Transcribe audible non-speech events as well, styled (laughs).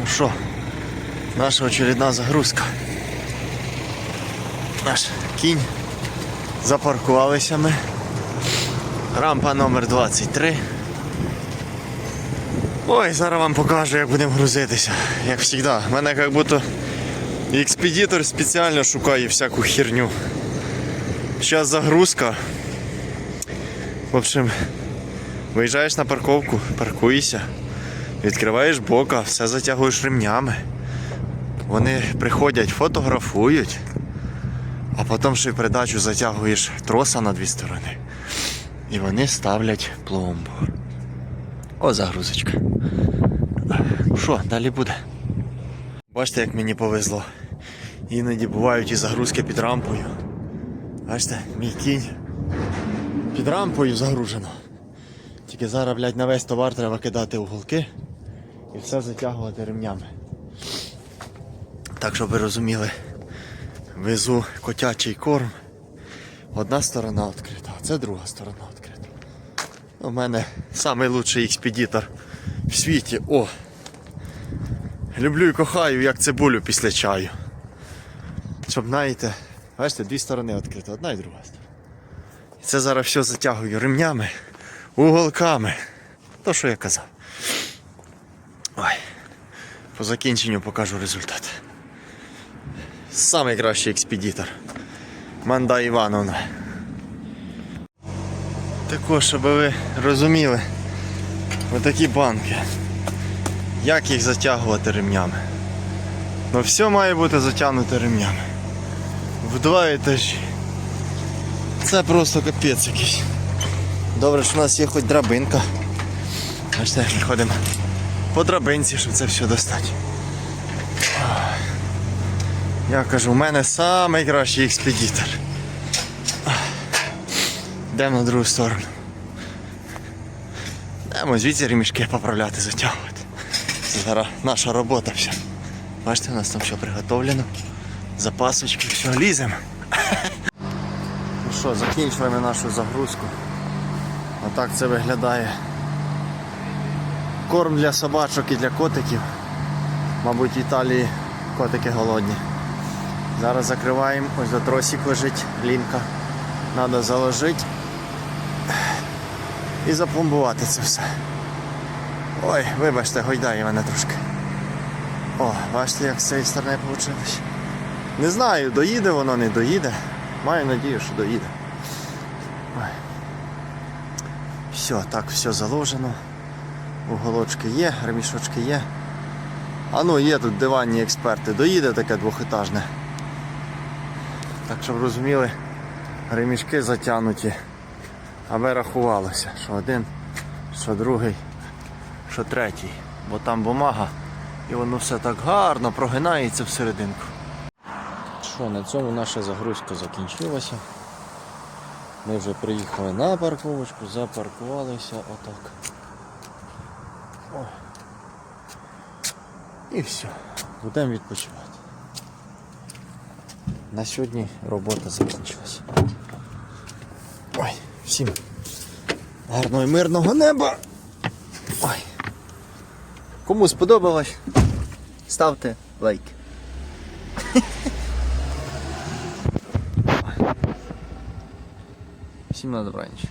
Ну що, наша очередна загрузка. Наш кінь. Запаркувалися ми. Рампа номер 23. Ой, зараз вам покажу, як будемо грузитися. Як завжди. У мене як будто експедитор спеціально шукає всяку херню. Зараз загрузка. В общем, виїжджаєш на парковку, паркуєшся, відкриваєш бока, все затягуєш ремнями. Вони приходять, фотографують, а потім ще й передачу затягуєш троса на дві сторони. І вони ставлять пломбу. О, загрузочка. Ну що, далі буде. Бачите, як мені повезло. Іноді бувають і загрузки під рампою. Бачите, мій кінь під рампою загружено. Тільки зараз, блядь, на весь товар треба кидати уголки і все затягувати ремнями. Так, щоб ви розуміли, везу котячий корм. Одна сторона відкрита, а це друга сторона відкрита. У мене найкращий експедитор в світі. О! Люблю і кохаю, як цибулю після чаю. Щоб знаєте, бачите, дві сторони відкриті, одна і друга сторона. І це зараз все затягую ремнями, уголками. То, що я казав. Ой. По закінченню покажу результат. Самий кращий експедитор. Манда Івановна. Також, щоб ви розуміли, отакі банки. Як їх затягувати ремнями? Ну все має бути затягнуте ремнями. В два етажі. Це просто капець якийсь. Добре, що у нас є хоч драбинка. Бачите, як ми ходимо по драбинці, щоб це все достати. Я кажу, у мене найкращий експедитор. Йдемо на другу сторону. Йдемо звідси ремішки поправляти, затягувати. Це зараз наша робота вся. Бачите, у нас там все приготовлено. Запасочки, все, ліземо. Ну що, закінчуємо нашу загрузку. Отак це виглядає. Корм для собачок і для котиків. Мабуть, в Італії котики голодні. Зараз закриваємо, ось до тросик лежить лінка. Треба заложити і запломбувати це все. Ой, вибачте, гойдає мене трошки. О, бачите, як з цієї сторони вийшло. Не знаю, доїде воно, не доїде. Маю надію, що доїде. Ой. Все, так, все заложено. Уголочки є, ремішочки є. А ну є тут диванні експерти. Доїде таке двохетажне. Так щоб розуміли, ремішки затягнуті, аби рахувалося, що один, що другий, що третій. Бо там бумага і воно все так гарно прогинається всерединку. Що, на цьому наша загрузка закінчилася. Ми вже приїхали на парковочку, запаркувалися отак. О. І все, будемо відпочивати. На сьогодні робота закінчилася. Ой, всім гарного і мирного неба. Ой. Кому сподобалось, ставте лайк. (laughs) Всім на добраніч.